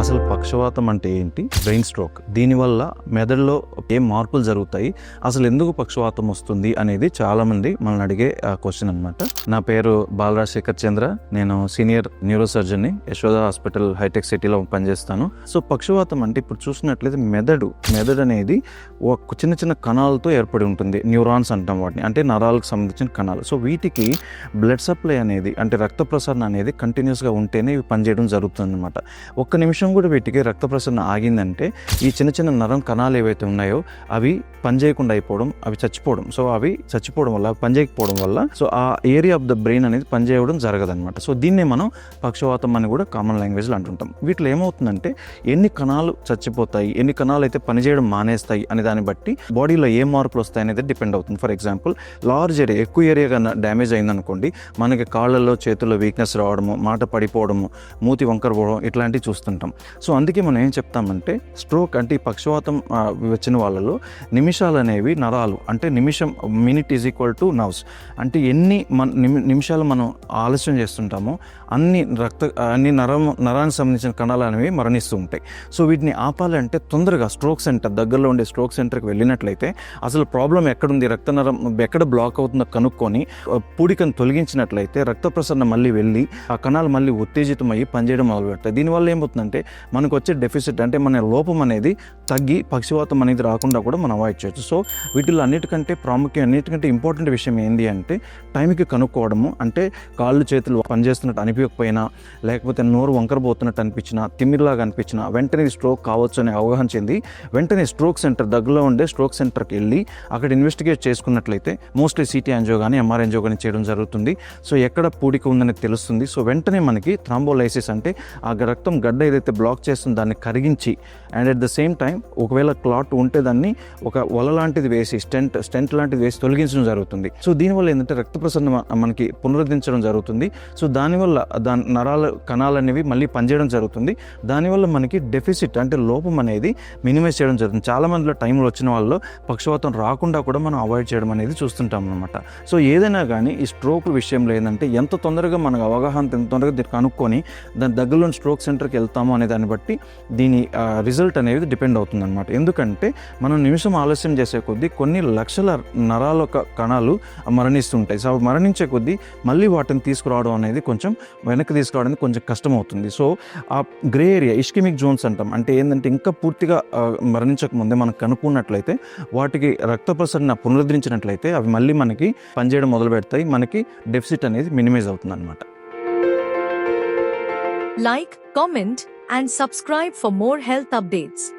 అసలు పక్షవాతం అంటే ఏంటి? Brain stroke. దీనివల్ల మెదడులో ఏం మార్పులు జరుగుతాయి? అసలు ఎందుకు పక్షవాతం వస్తుంది అనేది చాలామంది మనల్ని అడిగే క్వశ్చన్ అనమాట నా పేరు బాలరాజశేఖర్ చంద్ర. నేను సీనియర్ న్యూరో సర్జన్ని యశోద హాస్పిటల్ హైటెక్ సిటీలో పనిచేస్తాను. సో పక్షవాతం అంటే ఇప్పుడు చూసినట్లయితే మెదడు మెదడు అనేది ఒక చిన్న చిన్న కణాలతో ఏర్పడి ఉంటుంది. న్యూరాన్స్ అంటాం వాటిని. అంటే నరాలకు సంబంధించిన కణాలు. సో వీటికి బ్లడ్ సప్లై అనేది అంటే రక్త ప్రసరణ అనేది కంటిన్యూస్గా ఉంటేనే ఇవి పనిచేయడం జరుగుతుంది అనమాట ఒక్క నిమిషం కూడా వీటికి రక్త ప్రసరణ ఆగిందంటే ఈ చిన్న చిన్న నరం కణాలు ఏవైతే ఉన్నాయో అవి పనిచేయకుండా అయిపోవడం అవి చచ్చిపోవడం. సో అవి చచ్చిపోవడం వల్ల పనిచేయకపోవడం వల్ల సో ఆ ఏరియా ఆఫ్ ద బ్రెయిన్ అనేది పనిచేయడం జరగదనమాట సో దీన్నే మనం పక్షవాతం అని కూడా కామన్ లాంగ్వేజ్లో అంటుంటాం. వీటిలో ఏమవుతుందంటే ఎన్ని కణాలు చచ్చిపోతాయి ఎన్ని కణాలు అయితే పనిచేయడం మానేస్తాయి అనే దాన్ని బట్టి బాడీలో ఏ మార్పులు వస్తాయి అనేది డిపెండ్ అవుతుంది. ఫర్ ఎగ్జాంపుల్ లార్జ్ ఏరియా ఎక్కువ ఏరియా కన్నా డ్యామేజ్ అయిందనుకోండి మనకి కాళ్ళల్లో చేతుల్లో వీక్నెస్ రావడము మాట పడిపోవడము మూతి వంకర పోవడం ఇట్లాంటివి చూస్తుంటాం. సో అందుకే మనం ఏం చెప్తామంటే స్ట్రోక్ అంటే ఈ పక్షవాతం వచ్చిన వాళ్ళలో నిమిషాలు అనేవి నరాలు. అంటే నిమిషం minute is equal to nerves. అంటే ఎన్ని మన నిమిషాలు మనం ఆలస్యం చేస్తుంటామో అన్ని రక్త అన్ని నరం నరానికి సంబంధించిన కణాలు అనేవి మరణిస్తూ ఉంటాయి. సో వీటిని ఆపాలంటే తొందరగా స్ట్రోక్ సెంటర్ దగ్గరలో ఉండే స్ట్రోక్ సెంటర్కి వెళ్ళినట్లయితే అసలు ప్రాబ్లం ఎక్కడుంది? రక్త నరం ఎక్కడ బ్లాక్ అవుతుందో కనుక్కొని పూడికను తొలగించినట్లయితే రక్త ప్రసరణ మళ్ళీ వెళ్ళి ఆ కణాలు మళ్ళీ ఉత్తేజితమయ్యి పనిచేయడం మొదలుపెడతాయి. దీనివల్ల ఏమవుతుందంటే మనకు వచ్చే డెఫిసిట్ అంటే మన లోపం అనేది తగ్గి పక్షివాతం అనేది రాకుండా కూడా మనం అవాయిడ్ చేయొచ్చు. సో వీటిలో అన్నిటికంటే ప్రాముఖ్యం అన్నిటికంటే ఇంపార్టెంట్ విషయం ఏంటి అంటే టైంకి కనుక్కోవడము. అంటే కాళ్ళు చేతులు పనిచేస్తున్నట్టు అనిపించకపోయినా లేకపోతే నోరు వంకరబోతున్నట్టు అనిపించినా తిమ్మిరిలాగా అనిపించినా వెంటనే స్ట్రోక్ కావచ్చు అని అవగాహన చెంది వెంటనే స్ట్రోక్ సెంటర్ దగ్గరలో ఉండే స్ట్రోక్ సెంటర్కి వెళ్ళి అక్కడ ఇన్వెస్టిగేట్ చేసుకున్నట్లయితే మోస్ట్లీ సిటీ యాంజియో కానీ ఎంఆర్ యాంజియో కానీ చేయడం జరుగుతుంది. సో ఎక్కడ పూడిక ఉందని తెలుస్తుంది. సో వెంటనే మనకి థ్రాంబోలైసిస్ అంటే ఆ రక్తం గడ్డ ఏదైతే బ్లాక్ చేస్తుంది దాన్ని కరిగించి and at the same time ఒకవేళ క్లాట్ ఉంటే దాన్ని ఒక వల లాంటిది వేసి స్టెంట్ స్టెంట్ లాంటిది వేసి తొలగించడం జరుగుతుంది. సో దీనివల్ల ఏంటంటే రక్త ప్రసరణ మనకి పునరుద్ధరించడం జరుగుతుంది. సో దానివల్ల దాని నరాల కణాలు అనేవి మళ్ళీ పనిచేయడం జరుగుతుంది. దానివల్ల మనకి డెఫిసిట్ అంటే లోపం అనేది మినిమైజ్ చేయడం జరుగుతుంది. చాలా మందిలో టైంలో వచ్చిన వాళ్ళు పక్షవాతం రాకుండా కూడా మనం అవాయిడ్ చేయడం అనేది చూస్తుంటాం అనమాట సో ఏదైనా కానీ ఈ స్ట్రోక్ విషయంలో ఏంటంటే ఎంత తొందరగా మనకు అవగాహన ఎంత తొందరగా కనుక్కొని దాని దగ్గరలోని స్ట్రోక్ సెంటర్కి వెళ్తామో అనే దాన్ని బట్టి దీని రిజల్ట్ అనేది డిపెండ్ అవుతుంది అనమాట ఎందుకంటే మనం నిమిషం ఆలస్యం చేసే కొద్దీ కొన్ని లక్షల నరాల కణాలు మరణిస్తుంటాయి. సో అవి మరణించే కొద్దీ మళ్ళీ వాటిని తీసుకురావడం అనేది కొంచెం వెనక్కి తీసుకురావడానికి కొంచెం కష్టం అవుతుంది సో ఆ గ్రే ఏరియా ఇష్కిమిక్ జోన్స్ అంటాం. అంటే ఏంటంటే ఇంకా పూర్తిగా మరణించక ముందే మనం కనుక్కున్నట్లయితే వాటికి రక్త ప్రసరణ పునరుద్ధరించినట్లయితే అవి మళ్ళీ మనకి పనిచేయడం మొదలు పెడతాయి. మనకి డెఫిసిట్ అనేది మినిమైజ్ అవుతుంది అనమాట like comment and subscribe for more health updates.